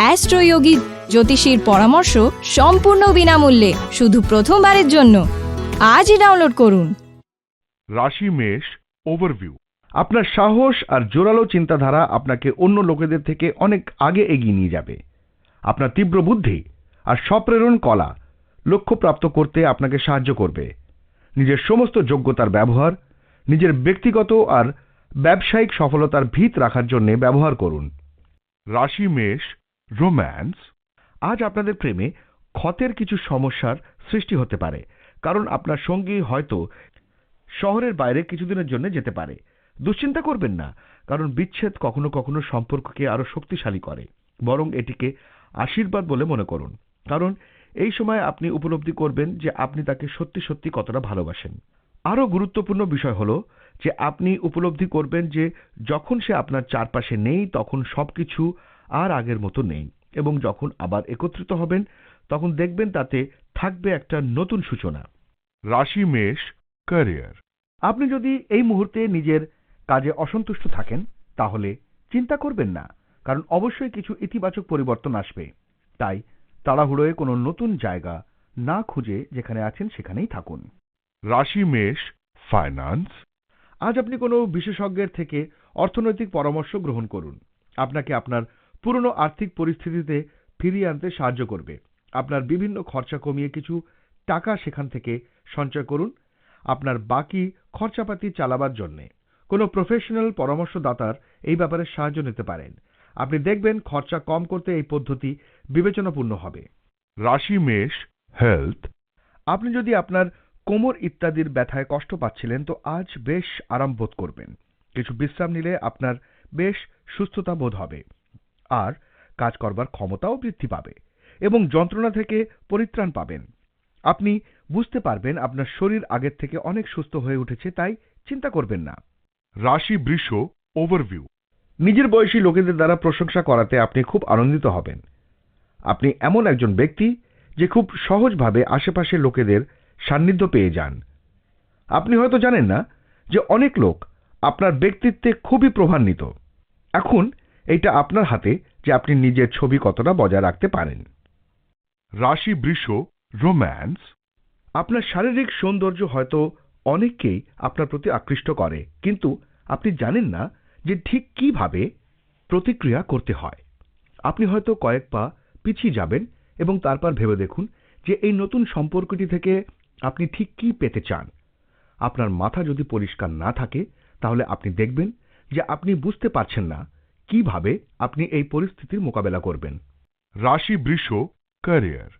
অ্যাস্ট্রোয়োগী জ্যোতিষীর পরামর্শ সম্পূর্ণ বিনামূল্যে, শুধু প্রথমবারের জন্য। আজই ডাউনলোড করুন। রাশি মেষ ওভারভিউ আপনার সাহস আর জোরালো চিন্তাধারা আপনাকে অন্য লোকেদের থেকে অনেক আগে এগিয়ে নিয়ে যাবে। আপনার তীব্র বুদ্ধি আর স্বপ্রেরণ কলা লক্ষ্য প্রাপ্ত করতে আপনাকে সাহায্য করবে। নিজের সমস্ত যোগ্যতার ব্যবহার, নিজের ব্যক্তিগত আর ব্যবসায়িক সফলতার ভিত রাখার জন্য ব্যবহার করুন। রাশি মেষ রোম্যান্স আজ আপনাদের প্রেমে ক্ষতের কিছু সমস্যার সৃষ্টি হতে পারে, কারণ আপনার সঙ্গী হয়তো শহরের বাইরে কিছুদিনের জন্য যেতে পারে। দুশ্চিন্তা করবেন না, কারণ বিচ্ছেদ কখনো কখনো সম্পর্ককে আরও শক্তিশালী করে, বরং এটিকে আশীর্বাদ বলে মনে করুন। কারণ এই সময় আপনি উপলব্ধি করবেন যে আপনি তাকে সত্যি সত্যি কতটা ভালোবাসেন। আরও গুরুত্বপূর্ণ বিষয় হলো যে আপনি উপলব্ধি করবেন যে যখন সে আপনার চারপাশে নেই, তখন সবকিছু আর আগের মতো নেই। এবং যখন আবার একত্রিত হবেন তখন দেখবেন তাতে থাকবে একটা নতুন সূচনা। রাশি মেষ ক্যারিয়ার আপনি যদি এই মুহূর্তে নিজের কাজে অসন্তুষ্ট থাকেন তাহলে চিন্তা করবেন না কারণ অবশ্যই কিছু ইতিবাচক পরিবর্তন আসবে। তাই তাড়াহুড়োয় কোনো নতুন জায়গা না খুঁজে যেখানে আছেন সেখানেই থাকুন। রাশি মেষ ফাইন্যান্স আজ আপনি কোনো বিশেষজ্ঞের থেকে অর্থনৈতিক পরামর্শ গ্রহণ করুন। আপনাকে আপনার পুরনো আর্থিক পরিস্থিতিতে ফিরিয়ে আনতে সাহায্য করবে। আপনার বিভিন্ন খরচা কমিয়ে কিছু টাকা সেখান থেকে সঞ্চয় করুন। আপনার বাকি খরচাপাতি চালাবার জন্যে। কোনো প্রফেশনাল পরামর্শদাতার এই ব্যাপারে সাহায্য নিতে পারেন। আপনি দেখবেন খরচা কম করতে এই পদ্ধতি বিবেচনাপূর্ণ হবে। রাশি মেষ হেলথ। আপনি যদি আপনার কোমর ইত্যাদির ব্যথায় কষ্ট পাচ্ছিলেন তো আজ বেশ আরাম বোধ করবেন। কিছু বিশ্রাম নিলে আপনার বেশ সুস্থতা বোধ হবে। আর কাজ করবার ক্ষমতাও বৃদ্ধি পাবে এবং যন্ত্রণা থেকে পরিত্রাণ পাবেন। আপনি বুঝতে পারবেন আপনার শরীর আগের থেকে অনেক সুস্থ হয়ে উঠেছে তাই চিন্তা করবেন না। রাশি বৃষ ওভারভিউ। নিজের বয়সী লোকেদের দ্বারা প্রশংসা করাতে আপনি খুব আনন্দিত হবেন। আপনি এমন একজন ব্যক্তি যে খুব সহজভাবে আশেপাশের লোকেদের সান্নিধ্য পেয়ে যান। আপনি হয়তো জানেন না যে অনেক লোক আপনার ব্যক্তিত্বে খুবই প্রভান্বিত। এখন এইটা আপনার হাতে যে আপনি নিজের ছবি কতটা বজায় রাখতে পারেন। রাশি বৃষ, রোম্যান্স, আপনার শারীরিক সৌন্দর্য হয়তো অনেককেই আপনার প্রতি আকৃষ্ট করে, কিন্তু আপনি জানেন না যে ঠিক কীভাবে প্রতিক্রিয়া করতে হয়। আপনি হয়তো কয়েক পা পিছিয়ে যাবেন এবং তারপর ভেবে দেখুন যে এই নতুন সম্পর্কটি থেকে আপনি ঠিক কি পেতে চান। আপনার মাথা যদি পরিষ্কার না থাকে, তাহলে আপনি দেখবেন যে আপনি বুঝতে পারছেন না কীভাবে আপনি এই পরিস্থিতির মোকাবেলা করবেন? রাশি বৃষ ক্যারিয়ার।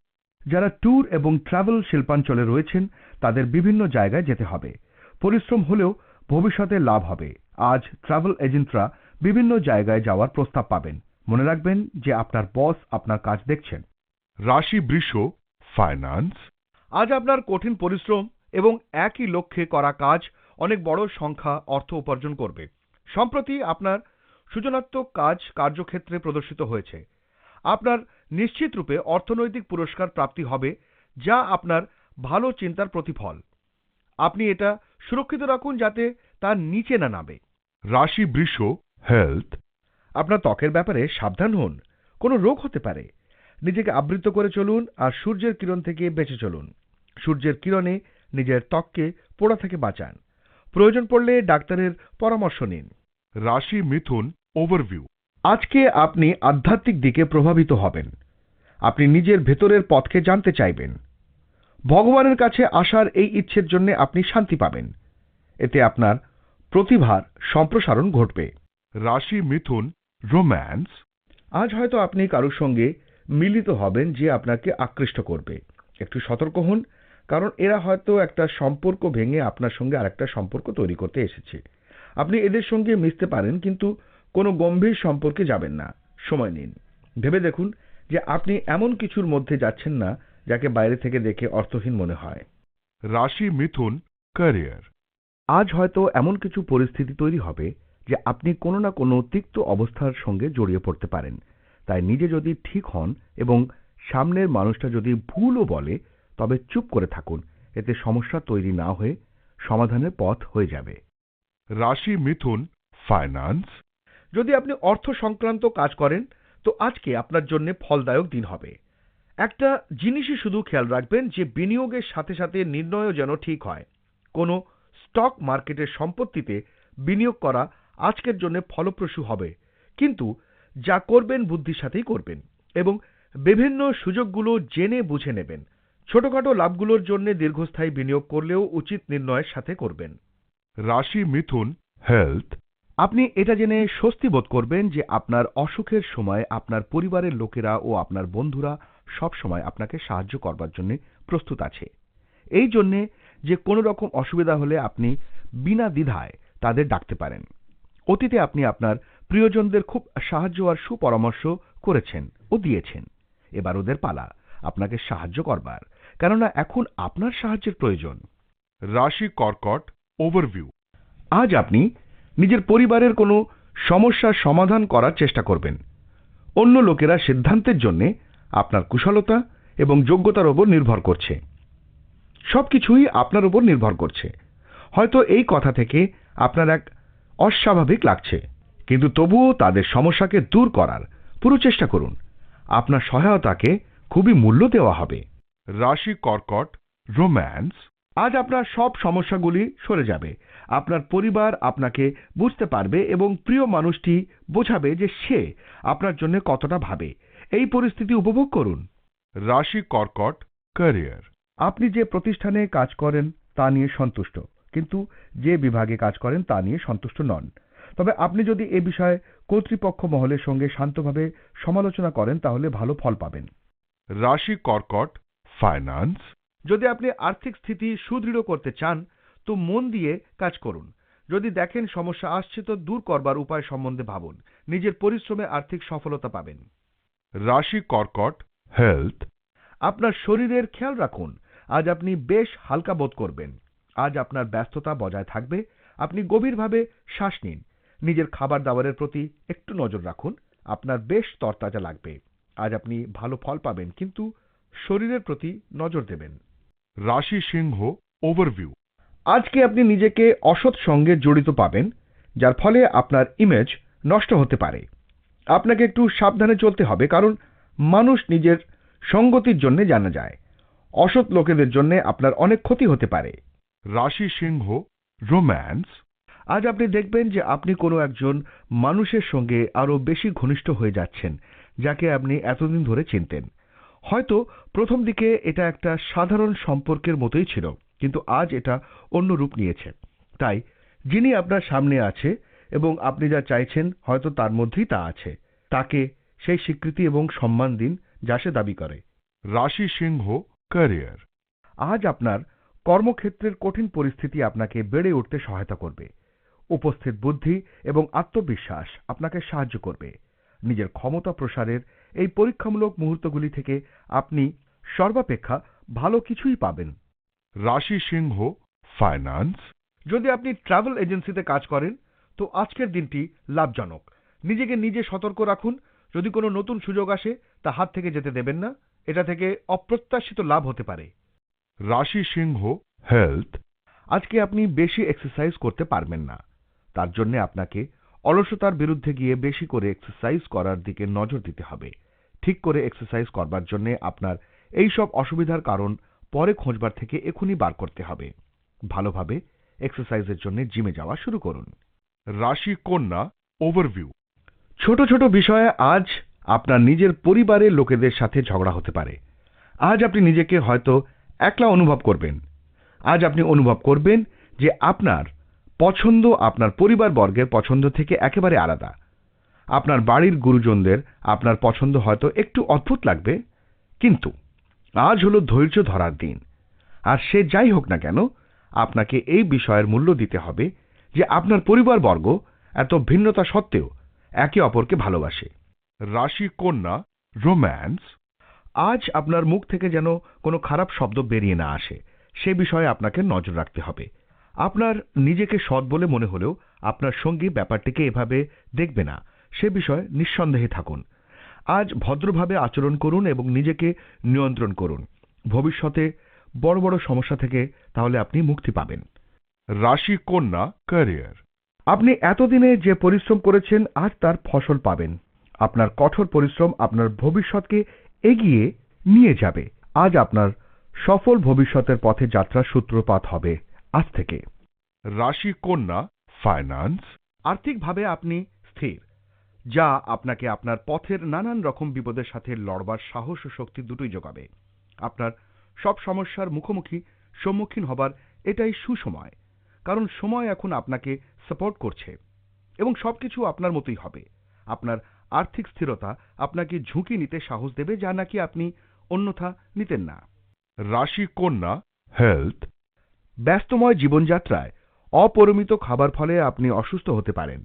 যারা ট্যুর এবং ট্রাভেল শিল্পাঞ্চলে রয়েছেন তাদের বিভিন্ন জায়গায় যেতে হবে। পরিশ্রম হলেও ভবিষ্যতে লাভ হবে। আজ ট্রাভেল এজেন্টরা বিভিন্ন জায়গায় যাওয়ার প্রস্তাব পাবেন। মনে রাখবেন যে আপনার বস আপনার কাজ দেখছেন। রাশি বৃষ ফাইন্যান্স। আজ আপনার কঠিন পরিশ্রম এবং একই লক্ষ্যে করা কাজ অনেক বড় সংখ্যা অর্থ উপার্জন করবে। সম্প্রতি আপনার সৃজনাত্মক কাজ কার্যক্ষেত্রে প্রদর্শিত হয়েছে। আপনার নিশ্চিত রূপে অর্থনৈতিক পুরস্কার প্রাপ্তি হবে যা আপনার ভালো চিন্তার প্রতিফল। আপনি এটা সুরক্ষিত রাখুন যাতে তার নিচে না নামে। রাশি বৃষ হেলথ আপনার ত্বকের ব্যাপারে সাবধান হন কোনো রোগ হতে পারে। নিজেকে আবৃত করে চলুন আর সূর্যের কিরণ থেকে বেঁচে চলুন। সূর্যের কিরণে নিজের ত্বককে পোড়া থেকে বাঁচান। প্রয়োজন পড়লে ডাক্তারের পরামর্শ নিন। রাশি মিথুন ওভারভিউ আজকে আপনি আধ্যাত্মিক দিকে প্রভাবিত হবেন। আপনি নিজের ভেতরের পথকে জানতে চাইবেন। ভগবানের কাছে আসার এই ইচ্ছের জন্য আপনি শান্তি পাবেন। এতে আপনার প্রতিভার সম্প্রসারণ ঘটবে। রাশি মিথুন রোম্যান্স আজ হয়তো আপনি কারোর সঙ্গে মিলিত হবেন যে আপনাকে আকৃষ্ট করবে। একটু সতর্ক হন কারণ এরা হয়তো একটা সম্পর্ক ভেঙে আপনার সঙ্গে আরেকটা সম্পর্ক তৈরি করতে এসেছে। আপনি এদের সঙ্গে মিশতে পারেন কিন্তু কোনো গম্ভীর সম্পর্কে যাবেন না। সময় নিন। ভেবে দেখুন যে আপনি এমন কিছুর মধ্যে যাচ্ছেন না যাকে বাইরে থেকে দেখে অর্থহীন মনে হয়। রাশি মিথুন ক্যারিয়ার। আজ হয়তো এমন কিছু পরিস্থিতি তৈরি হবে যে আপনি কোনো না কোনো তিক্ত অবস্থার সঙ্গে জড়িয়ে পড়তে পারেন। তাই নিজে যদি ঠিক হন এবং সামনের মানুষটা যদি ভুলও বলে তবে চুপ করে থাকুন। এতে সমস্যা তৈরি না হয়ে সমাধানের পথ হয়ে যাবে। রাশি মিথুন ফাইন্যান্স। যদি আপনি অর্থ সংক্রান্ত কাজ করেন, তো আজকে আপনার জন্য ফলদায়ক দিন হবে। একটা জিনিসই শুধু খেয়াল রাখবেন যে বিনিয়োগের সাথে সাথে নির্ণয়ও যেন ঠিক হয়। কোনো স্টক মার্কেটের সম্পত্তিতে বিনিয়োগ করা আজকের জন্য ফলপ্রসূ হবে। কিন্তু যা করবেন বুদ্ধির সাথেই করবেন এবং বিভিন্ন সুযোগগুলো জেনে বুঝে নেবেন। ছোটখাটো লাভগুলোর জন্য দীর্ঘস্থায়ী বিনিয়োগ করলেও উচিত নির্ণয়ের সাথে করবেন। রাশি মিথুন হেলথ আপনি এটা জেনে স্বস্তি বোধ করবেন যে আপনার অসুখের সময় আপনার পরিবারের লোকেরা ও আপনার বন্ধুরা সব সময় আপনাকে সাহায্য করবার জন্য প্রস্তুত আছে। এই জন্যে যে কোনো রকম অসুবিধা হলে আপনি বিনা দ্বিধায় তাদের ডাকতে পারেন। অতীতে আপনি আপনার প্রিয়জনদের খুব সাহায্য আর সুপরামর্শ করেছেন ও দিয়েছেন। এবার ওদের পালা আপনাকে সাহায্য করবার। কেননা এখন আপনার সাহায্যের প্রয়োজন। রাশি কর্কট ওভারভিউ আজ আপনি নিজের পরিবারের কোনো সমস্যার সমাধান করার চেষ্টা করবেন। অন্য লোকেরা সিদ্ধান্তের জন্যে আপনার কুশলতা এবং যোগ্যতার ওপর নির্ভর করছে। সবকিছুই আপনার উপর নির্ভর করছে। হয়তো এই কথা থেকে আপনার এক অস্বাভাবিক লাগছে, কিন্তু তবুও তাদের সমস্যাকে দূর করার পুরো চেষ্টা করুন। আপনার সহায়তাকে খুবই মূল্য দেওয়া হবে। রাশি কর্কট, রোম্যান্স, আজ আপনার সব সমস্যাগুলি সরে যাবে। আপনার পরিবার আপনাকে বুঝতে পারবে এবং প্রিয় মানুষটি বোঝাবে যে সে আপনার জন্য কতটা ভাবে। এই পরিস্থিতি উপভোগ করুন। রাশি কর্কট ক্যারিয়ার। আপনি যে প্রতিষ্ঠানে কাজ করেন তা নিয়ে সন্তুষ্ট। কিন্তু যে বিভাগে কাজ করেন তা নিয়ে সন্তুষ্ট নন। তবে আপনি যদি এ বিষয়ে কর্তৃপক্ষ মহলের সঙ্গে শান্তভাবে সমালোচনা করেন তাহলে ভালো ফল পাবেন। রাশি কর্কট ফাইন্যান্স। যদি আপনি আর্থিক স্থিতি সুদৃঢ় করতে চান তো মন দিয়ে কাজ করুন। যদি দেখেন সমস্যা আসছে তো দূর করবার উপায় সম্বন্ধে ভাবুন। নিজের পরিশ্রমে আর্থিক সফলতা পাবেন। রাশি কর্কট হেলথ আপনার শরীরের খেয়াল রাখুন। আজ আপনি বেশ হালকা বোধ করবেন। আজ আপনার ব্যস্ততা বজায় থাকবে। আপনি গভীরভাবে শ্বাস নিন। নিজের খাবার দাবারের প্রতি একটু নজর রাখুন। আপনার বেশ তরতাজা লাগবে। আজ আপনি ভালো ফল পাবেন কিন্তু শরীরের প্রতি নজর দেবেন। রাশি সিংহ ওভারভিউ আজকে আপনি নিজেকে অসৎ সঙ্গে জড়িত পাবেন যার ফলে আপনার ইমেজ নষ্ট হতে পারে। আপনাকে একটু সাবধানে চলতে হবে কারণ মানুষ নিজের সঙ্গতির জন্য জানা যায়। অসৎ লোকেদের জন্য আপনার অনেক ক্ষতি হতে পারে। রাশি সিংহ রোম্যান্স আজ আপনি দেখবেন যে আপনি কোনো একজন মানুষের সঙ্গে আরও বেশি ঘনিষ্ঠ হয়ে যাচ্ছেন যাকে আপনি এতদিন ধরে চিনতেন। হয়তো প্রথম দিকে এটা একটা সাধারণ সম্পর্কের মতোই ছিল। কিন্তু আজ এটা অন্য রূপ নিয়েছে। তাই যিনি আপনার সামনে আছে এবং আপনি যা চাইছেন হয়তো তার মধ্যেই তা আছে। তাকে সেই স্বীকৃতি এবং সম্মান দিন যা সে দাবি করে। রাশি সিংহ ক্যারিয়ার আজ আপনার কর্মক্ষেত্রের কঠিন পরিস্থিতি আপনাকে বেড়ে উঠতে সহায়তা করবে। উপস্থিত বুদ্ধি এবং আত্মবিশ্বাস আপনাকে সাহায্য করবে। নিজের ক্ষমতা প্রসারের এই পরীক্ষামূলক মুহূর্তগুলি থেকে আপনি সর্বাপেক্ষা ভালো কিছুই পাবেন। রাশি সিংহ ফাইন্যান্স যদি আপনি ট্রাভেল এজেন্সিতে কাজ করেন, তো আজকের দিনটি লাভজনক। নিজেকে নিজে সতর্ক রাখুন। যদি কোনো নতুন সুযোগ আসে, তা হাত থেকে যেতে দেবেন না। এটা থেকে অপ্রত্যাশিত লাভ হতে পারে। রাশি সিংহ হেলথ আজকে আপনি বেশি এক্সারসাইজ করতে পারবেন না। তার জন্য আপনাকে অলসতার বিরুদ্ধে গিয়ে বেশি করে এক্সারসাইজ করার দিকে নজর দিতে হবে। ঠিক করে এক্সারসাইজ করবার জন্য আপনার এই সব অসুবিধার কারণ পরে খোঁজবার থেকে এখনই বার করতে হবে। ভালোভাবে এক্সারসাইজের জন্য জিমে যাওয়া শুরু করুন। রাশি কন্যা ওভারভিউ ছোট ছোট বিষয়ে আজ আপনার নিজের পরিবারের লোকেদের সাথে ঝগড়া হতে পারে। আজ আপনি নিজেকে হয়তো একলা অনুভব করবেন। আজ আপনি অনুভব করবেন যে আপনার পছন্দ আপনার পরিবার বর্গের পছন্দ থেকে একেবারে আলাদা। আপনার বাড়ির গুরুজনদের আপনার পছন্দ হয়তো একটু অদ্ভুত লাগবে, কিন্তু আজ হলো ধৈর্য ধরার দিন। আর সে যাই হোক না কেন, আপনাকে এই বিষয়ের মূল্য দিতে হবে যে আপনার পরিবারবর্গ এত ভিন্নতা সত্ত্বেও একে অপরকে ভালোবাসে। রাশি কন্যা, রোম্যান্স, আজ আপনার মুখ থেকে যেন কোনো খারাপ শব্দ বেরিয়ে না আসে, সে বিষয়ে আপনাকে নজর রাখতে হবে। আপনার নিজেকে সৎ বলে মনে হলেও আপনার সঙ্গী ব্যাপারটিকে এভাবে দেখবে না, সে বিষয়ে নিঃসন্দেহে থাকুন। আজ ভদ্রভাবে আচরণ করুন এবং নিজেকে নিয়ন্ত্রণ করুন। ভবিষ্যতে বড় বড় সমস্যা থেকে তাহলে আপনি মুক্তি পাবেন। রাশি কন্যা ক্যারিয়ার আপনি এতদিনে যে পরিশ্রম করেছেন আজ তার ফসল পাবেন। আপনার কঠোর পরিশ্রম আপনার ভবিষ্যৎকে এগিয়ে নিয়ে যাবে। আজ আপনার সফল ভবিষ্যতের পথে যাত্রার সূত্রপাত হবে আজ থেকে। রাশি কন্যা ফাইন্যান্স আর্থিকভাবে আপনি স্থির। যা আপনাকে আপনার পথের নানান রকম বিপদের সাথে লড়বার সাহস ও শক্তি দুটোই যোগাবে। আপনার সব সমস্যার মুখোমুখি সম্মুখীন হবার এটাই সুসময়, কারণ সময় এখন আপনাকে সাপোর্ট করছে এবং সবকিছু আপনার মতোই হবে। আপনার আর্থিক স্থিরতা আপনাকে ঝুঁকি নিতে সাহস দেবে যা নাকি আপনি অন্যথা নিতেন না। রাশি কন্যা হেলথ ব্যস্তময় জীবনযাত্রায় অপরিমিত খাবার ফলে আপনি অসুস্থ হতে পারেন।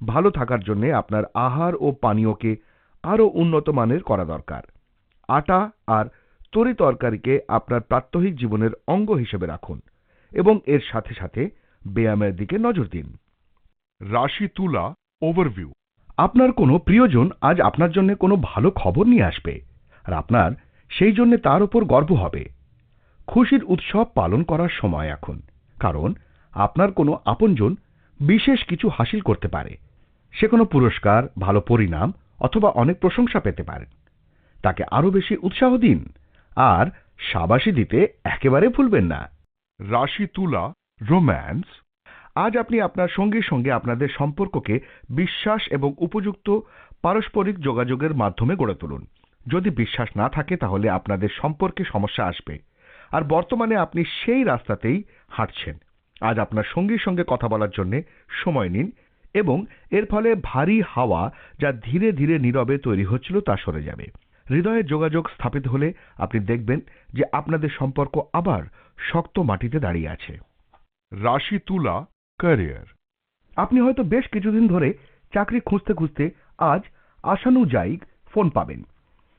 ভালো থাকার জন্য আপনার আহার ও পানীয়কে আরও উন্নত মানের করা দরকার। আটা আর তরি তরকারিকে আপনার প্রাত্যহিক জীবনের অঙ্গ হিসেবে রাখুন এবং এর সাথে সাথে ব্যায়ামের দিকে নজর দিন। রাশি তুলা ওভারভিউ। আপনার কোনো প্রিয়জন আজ আপনার জন্য কোনো ভালো খবর নিয়ে আসবে আর আপনার সেই জন্য তার উপর গর্ব হবে। খুশির উৎসব পালন করার সময় এখন, কারণ আপনার কোনো আপনজন বিশেষ কিছু হাসিল করতে পারে। সে কোনো পুরস্কার, ভালো পরিণাম অথবা অনেক প্রশংসা পেতে পারেন। তাকে আরও বেশি উৎসাহ দিন। আর সাবাসী দিতে একেবারে ভুলবেন না। রাশি তুলা, রোম্যান্স। আজ আপনি আপনার সঙ্গীর সঙ্গে আপনাদের সম্পর্ককে বিশ্বাস এবং উপযুক্ত পারস্পরিক যোগাযোগের মাধ্যমে গড়ে তুলুন। যদি বিশ্বাস না থাকে, তাহলে আপনাদের সম্পর্কে সমস্যা আসবে। আর বর্তমানে আপনি সেই রাস্তাতেই হাঁটছেন। আজ আপনার সঙ্গীর সঙ্গে কথা বলার জন্য সময় নিন এবং এর ফলে ভারী হাওয়া যা ধীরে ধীরে নীরবে তৈরি হচ্ছিল তা সরে যাবে। হৃদয়ের যোগাযোগ স্থাপিত হলে আপনি দেখবেন যে আপনাদের সম্পর্ক আবার শক্ত মাটিতে দাঁড়িয়ে আছে। রাশি তুলা ক্যারিয়ার আপনি হয়তো বেশ কিছুদিন ধরে চাকরি খুঁজতে খুঁজতে আজ আশানুযায়ী ফোন পাবেন।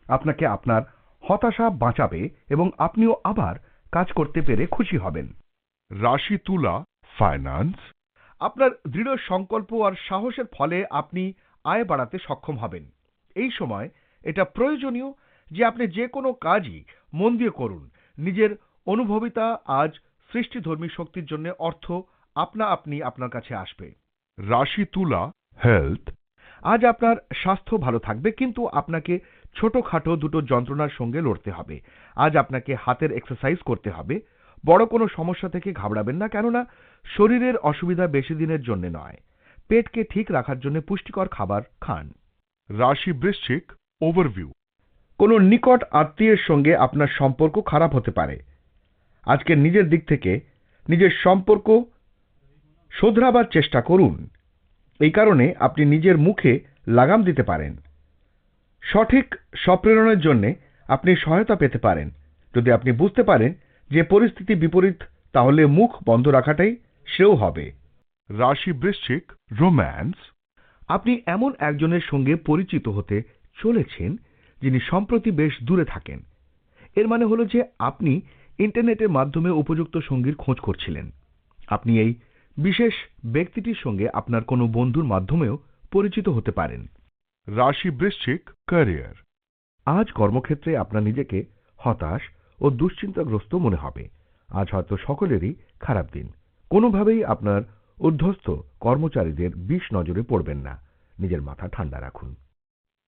আপনাকে আপনার হতাশা বাঁচাবে এবং আপনিও আবার কাজ করতে পেরে খুশি হবেন। রাশি তুলা ফাইন্যান্স আপনার দৃঢ় সংকল্প আর সাহসের ফলে আপনি আয় বাড়াতে সক্ষম হবেন। এই সময় এটা প্রয়োজনীয় যে আপনি যে কোনো কাজই মন দিয়ে করুন। নিজের অনুভবিতা আজ সৃষ্টিধর্মী শক্তির জন্য অর্থ আপনা আপনি আপনার কাছে আসবে। রাশি তুলা হেলথ আজ আপনার স্বাস্থ্য ভালো থাকবে কিন্তু আপনাকে ছোটখাটো দুটো যন্ত্রণার সঙ্গে লড়তে হবে। আজ আপনাকে হাতের এক্সারসাইজ করতে হবে। বড় কোনো সমস্যা থেকে ঘাবড়াবেন না কেননা শরীরের অসুবিধা বেশি দিনের জন্য নয়। পেটকে ঠিক রাখার জন্য পুষ্টিকর খাবার খান। রাশি বৃশ্চিক ওভারভিউ কোনো নিকট আত্মীয়ের সঙ্গে আপনার সম্পর্ক খারাপ হতে পারে। আজকে নিজের দিক থেকে নিজের সম্পর্ক শোধরাবার চেষ্টা করুন। এই কারণে আপনি নিজের মুখে লাগাম দিতে পারেন। সঠিক স্বপ্রেরণের জন্যে আপনি সহায়তা পেতে পারেন। যদি আপনি বুঝতে পারেন যে পরিস্থিতি বিপরীত তাহলে মুখ বন্ধ রাখাটাই সেও হবে। রাশি বৃশ্চিক রোম্যান্স। আপনি এমন একজনের সঙ্গে পরিচিত হতে চলেছেন যিনি সম্প্রতি বেশ দূরে থাকেন। এর মানে হলো যে আপনি ইন্টারনেটের মাধ্যমে উপযুক্ত সঙ্গীর খোঁজ করছিলেন। আপনি এই বিশেষ ব্যক্তিটির সঙ্গে আপনার কোনো বন্ধুর মাধ্যমেও পরিচিত হতে পারেন। রাশি বৃশ্চিক ক্যারিয়ার। আজ কর্মক্ষেত্রে আপনার নিজেকে হতাশ ও দুশ্চিন্তাগ্রস্ত মনে হবে। আজ হয়তো সকলেরই খারাপ দিন। কোনোভাবেই আপনার ঊর্ধ্বস্থ কর্মচারীদের বিষ নজরে পড়বেন না। নিজের মাথা ঠান্ডা রাখুন।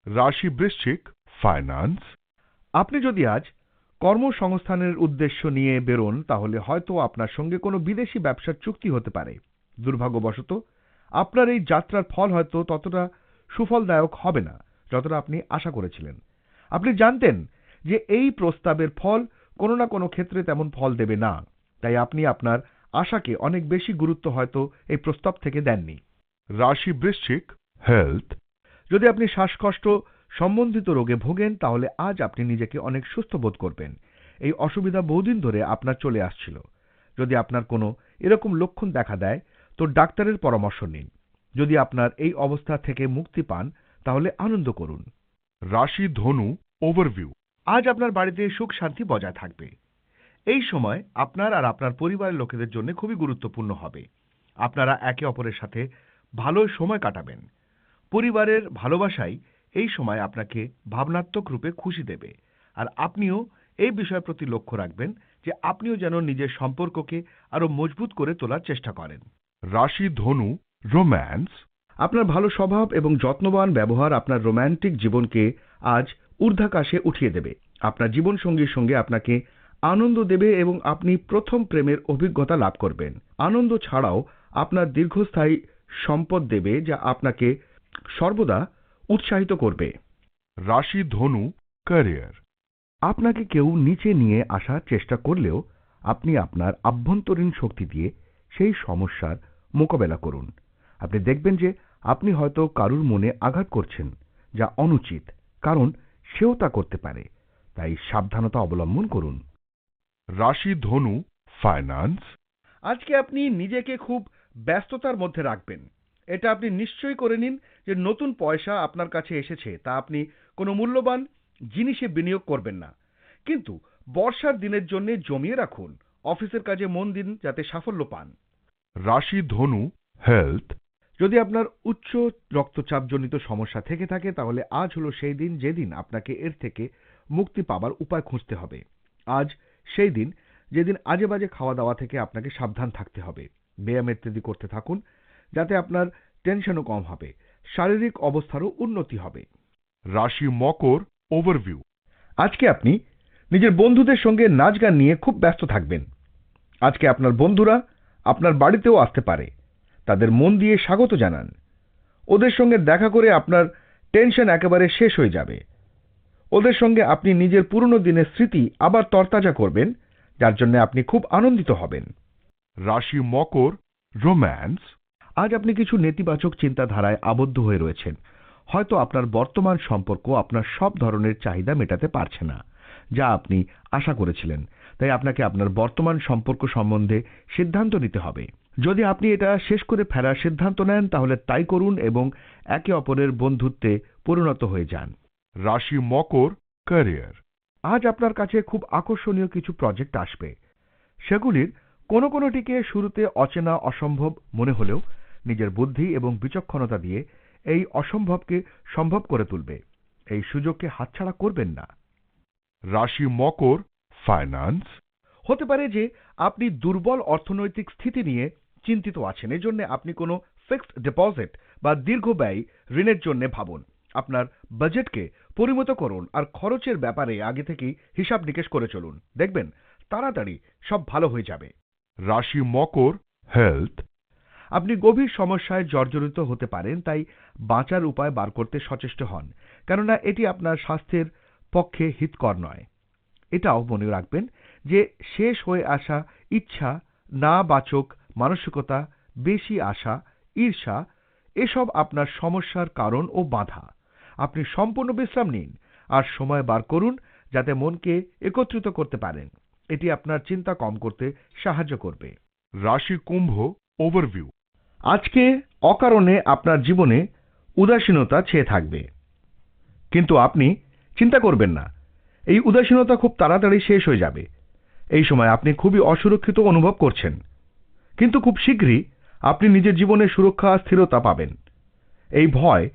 রাশি বৃশ্চিক ফাইন্যান্স আপনি যদি আজ কর্মসংস্থানের উদ্দেশ্য নিয়ে বেরোন, তাহলে হয়তো আপনার সঙ্গে কোনো বিদেশি ব্যবসার চুক্তি হতে পারে। দুর্ভাগ্যবশত, আপনার এই যাত্রার ফল হয়তো ততটা সুফলদায়ক হবে না, যতটা আপনি আশা করেছিলেন। আপনি জানতেন যে এই প্রস্তাবের ফল কোনো না কোনো ক্ষেত্রে তেমন ফল দেবে না। তাই আপনি আপনার আশাকে অনেক বেশি গুরুত্ব হয়তো এই প্রস্তাব থেকে দেননি। রাশি বৃশ্চিক হেলথ যদি আপনি শ্বাসকষ্ট সম্বন্ধিত রোগে ভোগেন তাহলে আজ আপনি নিজেকে অনেক সুস্থ বোধ করবেন। এই অসুবিধা বহুদিন ধরে আপনার চলে আসছিল। যদি আপনার কোনো এরকম লক্ষণ দেখা দেয় তো ডাক্তারের পরামর্শ নিন। যদি আপনার এই অবস্থা থেকে মুক্তি পান তাহলে আনন্দ করুন। রাশি ধনু ওভারভিউ আজ আপনার বাড়িতে সুখ শান্তি বজায় থাকবে। এই সময় আপনার আর আপনার পরিবারের লোকেদের জন্য খুবই গুরুত্বপূর্ণ হবে। আপনারা একে অপরের সাথে ভালো সময় কাটাবেন। পরিবারের ভালোবাসাই এই সময় আপনাকে ভাবনাত্মক রূপে খুশি দেবে। আর আপনিও এই বিষয়ের প্রতি লক্ষ্য রাখবেন যে আপনিও যেন নিজের সম্পর্ককে আরও মজবুত করে তোলার চেষ্টা করেন। রাশি, ধনু, রোম্যান্স। আপনার ভালো স্বভাব এবং যত্নবান ব্যবহার আপনার রোম্যান্টিক জীবনকে আজ ঊর্ধ্বাকাশে উঠিয়ে দেবে। আপনার জীবনসঙ্গীর সঙ্গে আপনাকে আনন্দ দেবে এবং আপনি প্রথম প্রেমের অভিজ্ঞতা লাভ করবেন। আনন্দ ছাড়াও আপনার দীর্ঘস্থায়ী সম্পদ দেবে যা আপনাকে সর্বদা উৎসাহিত করবে। রাশি ধনু ক্যারিয়ার আপনাকে কেউ নিচে নিয়ে আসার চেষ্টা করলেও আপনি আপনার আভ্যন্তরীণ শক্তি দিয়ে সেই সমস্যার মোকাবেলা করুন। আপনি দেখবেন যে আপনি হয়তো কারুর মনে আঘাত করছেন, যা অনুচিত। কারণ সেও তা করতে পারে। তাই সাবধানতা অবলম্বন করুন। রাশি ধনু ফাইন্যান্স আজকে আপনি নিজেকে খুব ব্যস্ততার মধ্যে রাখবেন। এটা আপনি নিশ্চয়ই করে নিন যে নতুন পয়সা আপনার কাছে এসেছে তা আপনি কোনো মূল্যবান জিনিসে বিনিয়োগ করবেন না। কিন্তু বর্ষার দিনের জন্য জমিয়ে রাখুন। অফিসের কাজে মন দিন যাতে সাফল্য পান। রাশি ধনু হেলথ যদি আপনার উচ্চ রক্তচাপজনিত সমস্যা থেকে থাকে তাহলে আজ হলো সেই দিন যেদিন আপনাকে এর থেকে মুক্তি পাবার উপায় খুঁজতে হবে। আজ সেই দিন যেদিন আজে বাজে খাওয়া দাওয়া থেকে আপনাকে সাবধান থাকতে হবে। ব্যায়াম ইত্যাদি করতে থাকুন যাতে আপনার টেনশনও কম হবে শারীরিক অবস্থারও উন্নতি হবে। রাশি মকর ওভারভিউ। আজকে আপনি নিজের বন্ধুদের সঙ্গে নাচ গান নিয়ে খুব ব্যস্ত থাকবেন। আজকে আপনার বন্ধুরা আপনার বাড়িতেও আসতে পারে। তাদের মন দিয়ে স্বাগত জানান। ওদের সঙ্গে দেখা করে আপনার টেনশন একেবারে শেষ হয়ে যাবে। ওদের সঙ্গে আপনি নিজের পুরনো দিনের স্মৃতি আবার তরতাজা করবেন যার জন্য আপনি খুব আনন্দিত হবেন। রাশি মকর রোম্যান্স। আজ আপনি কিছু নেতিবাচক চিন্তাধারায় আবদ্ধ হয়ে রয়েছেন। হয়তো আপনার বর্তমান সম্পর্ক আপনার সব ধরনের চাহিদা মেটাতে পারছে না যা আপনি আশা করেছিলেন। তাই আপনাকে আপনার বর্তমান সম্পর্ক সম্বন্ধে সিদ্ধান্ত নিতে হবে। যদি আপনি এটা শেষ করে ফেরার সিদ্ধান্ত নেন তাহলে তাই করুন এবং একে অপরের বন্ধুত্বে পরিণত হয়ে যান। রাশি মকর ক্যারিয়ার আজ আপনার কাছে খুব আকর্ষণীয় কিছু প্রজেক্ট আসবে। সেগুলির কোনো কোনোটিকে শুরুতে অচেনা অসম্ভব মনে হলেও নিজের বুদ্ধি এবং বিচক্ষণতা দিয়ে এই অসম্ভবকে সম্ভব করে তুলবে। এই সুযোগকে হাতছাড়া করবেন না। রাশি মকর ফাইন্যান্স হতে পারে যে আপনি দুর্বল অর্থনৈতিক স্থিতি নিয়ে চিন্তিত আছেন। এজন্য আপনি কোনো ফিক্সড ডিপোজিট বা দীর্ঘ ব্যয় ঋণের জন্য ভাবুন। আপনার বাজেটকে পরিমিত করুন আর খরচের ব্যাপারে আগে থেকেই হিসাব নিকেশ করে চলুন। দেখবেন তাড়াতাড়ি সব ভালো হয়ে যাবে। রাশি মকর হেলথ আপনি গভীর সমস্যায় জর্জরিত হতে পারেন তাই বাঁচার উপায় বার করতে সচেষ্ট হন। কেননা এটি আপনার স্বাস্থ্যের পক্ষে হিতকর নয়। এটাও মনে রাখবেন যে শেষ হয়ে আসা ইচ্ছা না বাচক মানসিকতা বেশি আশা ঈর্ষা এসব আপনার সমস্যার কারণ ও বাধা। আপনি সম্পূর্ণ বিশ্রাম নিন আর সময় বার করুন যাতে মনকে একত্রিত করতে পারেন। এটি আপনার চিন্তা কম করতে সাহায্য করবে। রাশি কুম্ভ ওভারভিউ আজকে অকারণে আপনার জীবনে উদাসীনতা ছেয়ে থাকবে। কিন্তু আপনি চিন্তা করবেন না এই উদাসীনতা খুব তাড়াতাড়ি শেষ হয়ে যাবে। এই সময় আপনি খুবই অসুরক্ষিত অনুভব করছেন। কিন্তু খুব শীঘ্রই আপনি নিজের জীবনে সুরক্ষা স্থিরতা পাবেন। এই ভয়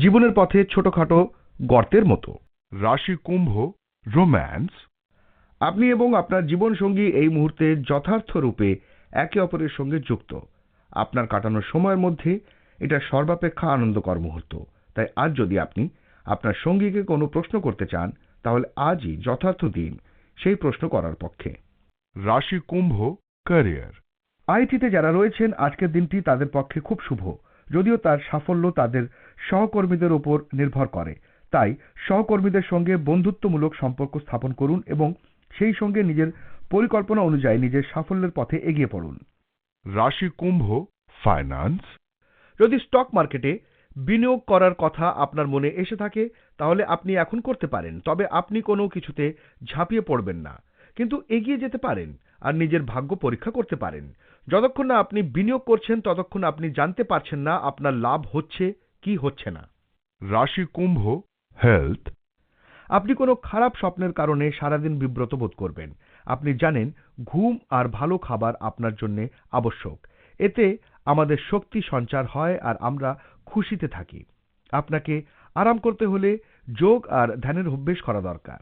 জীবনের পথে ছোটখাটো গর্তের মতো। রাশি কুম্ভ রোম্যান্স। আপনি এবং আপনার জীবনসঙ্গী এই মুহূর্তে যথার্থ রূপে একে অপরের সঙ্গে যুক্ত। আপনার কাটানো সময়ের মধ্যে এটা সর্বাপেক্ষা আনন্দকর মুহূর্ত। তাই আজ যদি আপনি আপনার সঙ্গীকে কোনো প্রশ্ন করতে চান তাহলে আজই যথার্থ দিন সেই প্রশ্ন করার পক্ষে। রাশি কুম্ভ ক্যারিয়ার। আইটিতে যারা রয়েছেন আজকের দিনটি তাদের পক্ষে খুব শুভ। যদিও তার সাফল্য তাদের সহকর্মীদের উপর নির্ভর করে। তাই সহকর্মীদের সঙ্গে বন্ধুত্বমূলক সম্পর্ক স্থাপন করুন এবং সেই সঙ্গে নিজের পরিকল্পনা অনুযায়ী নিজের সাফল্যের পথে এগিয়ে পড়ুন। রাশি কুম্ভ ফাইন্যান্স যদি স্টক মার্কেটে বিনিয়োগ করার কথা আপনার মনে এসে থাকে তাহলে আপনি এখন করতে পারেন তবে আপনি কোনো কিছুতে ঝাঁপিয়ে পড়বেন না। কিন্তু এগিয়ে যেতে পারেন আর নিজের ভাগ্য পরীক্ষা করতে পারেন। যতক্ষণ না আপনি বিনিয়োগ করছেন ততক্ষণ আপনি জানতে পারছেন না আপনার লাভ হচ্ছে কি হচ্ছে না। রাশি কুম্ভ হেলথ আপনি কোনো খারাপ স্বপ্নের কারণে সারাদিন বিব্রত বোধ করবেন। আপনি জানেন ঘুম আর ভালো খাবার আপনার জন্য আবশ্যক। এতে আমাদের শক্তি সঞ্চার হয় আর আমরা খুশিতে থাকি। আপনাকে আরাম করতে হলে যোগ আর ধ্যানের অভ্যেস করা দরকার।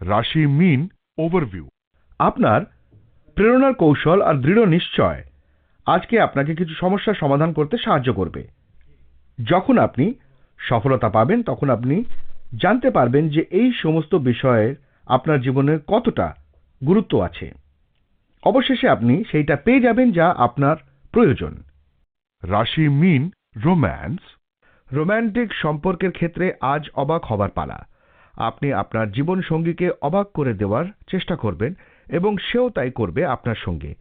রাশি মিন ওভারভিউ আপনার প্রেরণার কৌশল আর দৃঢ় নিশ্চয় আজকে আপনাকে কিছু সমস্যার সমাধান করতে সাহায্য করবে। যখন আপনি সফলতা পাবেন, তখন আপনি জানতে পারবেন যে এই সমস্ত বিষয়ে আপনার জীবনের কতটা গুরুত্ব আছে। অবশেষে আপনি সেইটা পেয়ে যাবেন যা আপনার প্রয়োজন। রাশি মিন রোম্যান্স। রোম্যান্টিক সম্পর্কের ক্ষেত্রে আজ অবাক হবার পালা। আপনি আপনার জীবন সঙ্গীকে অবাক করে দেওয়ার চেষ্টা করবেন এবং সেও তাই করবে আপনার সঙ্গে।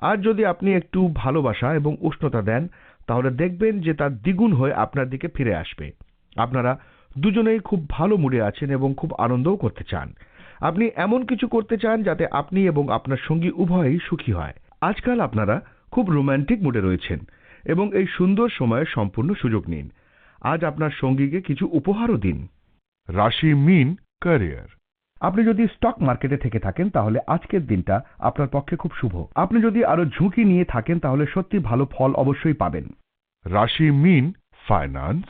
আজ যদি আপনি একটু ভালোবাসা এবং উষ্ণতা দেন, তাহলে দেখবেন যে তার দ্বিগুণ হয়ে আপনার দিকে ফিরে আসবে। আপনারা দুজনেই খুব ভালো মুডে আছেন এবং খুব আনন্দও করতে চান। আপনি এমন কিছু করতে চান যাতে আপনি এবং আপনার সঙ্গী উভয়ই সুখী হয়। আজকাল আপনারা খুব রোম্যান্টিক মুডে রয়েছেন এবং এই সুন্দর সময়ের সম্পূর্ণ সুযোগ নিন। আজ আপনার সঙ্গীকে কিছু উপহারও দিন। রাশি মিন ক্যারিয়ার। আপনি যদি স্টক মার্কেটে থেকে থাকেন তাহলে আজকের দিনটা আপনার পক্ষে খুব শুভ। আপনি যদি আরও ঝুঁকি নিয়ে থাকেন তাহলে সত্যি ভালো ফল অবশ্যই পাবেন। রাশি মিন ফাইন্যান্স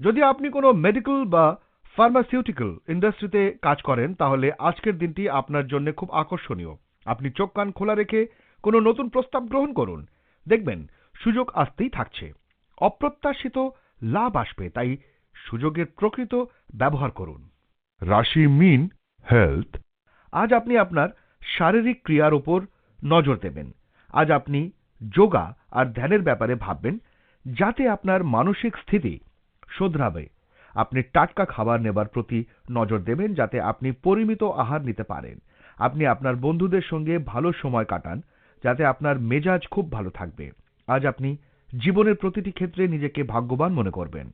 যদি আপনি কোনো মেডিকেল বা ফার্মাসিউটিক্যাল ইন্ডাস্ট্রিতে কাজ করেন তাহলে আজকের দিনটি আপনার জন্য খুব আকর্ষণীয়। আপনি চোখ কান খোলা রেখে কোনো নতুন প্রস্তাব গ্রহণ করুন। দেখবেন সুযোগ আসতেই থাকছে। অপ্রত্যাশিত লাভ আসবে তাই সুযোগের প্রকৃত ব্যবহার করুন। রাশি মিন হেলথ আজ আপনি আপনার শারীরিক ক্রিয়ার উপর নজর দেবেন। আজ আপনি যোগা আর ধ্যানের ব্যাপারে ভাববেন, যাতে আপনার মানসিক স্থিতি শোধরাবে। আপনি টাটকা খাবার নেবার প্রতি নজর দেবেন, যাতে আপনি পরিমিত আহার নিতে পারেন। আপনি আপনার বন্ধুদের সঙ্গে ভালো সময় কাটান, যাতে আপনার মেজাজ খুব ভালো থাকবে। আজ আপনি জীবনের প্রতিটি ক্ষেত্রে নিজেকে ভাগ্যবান মনে করবেন।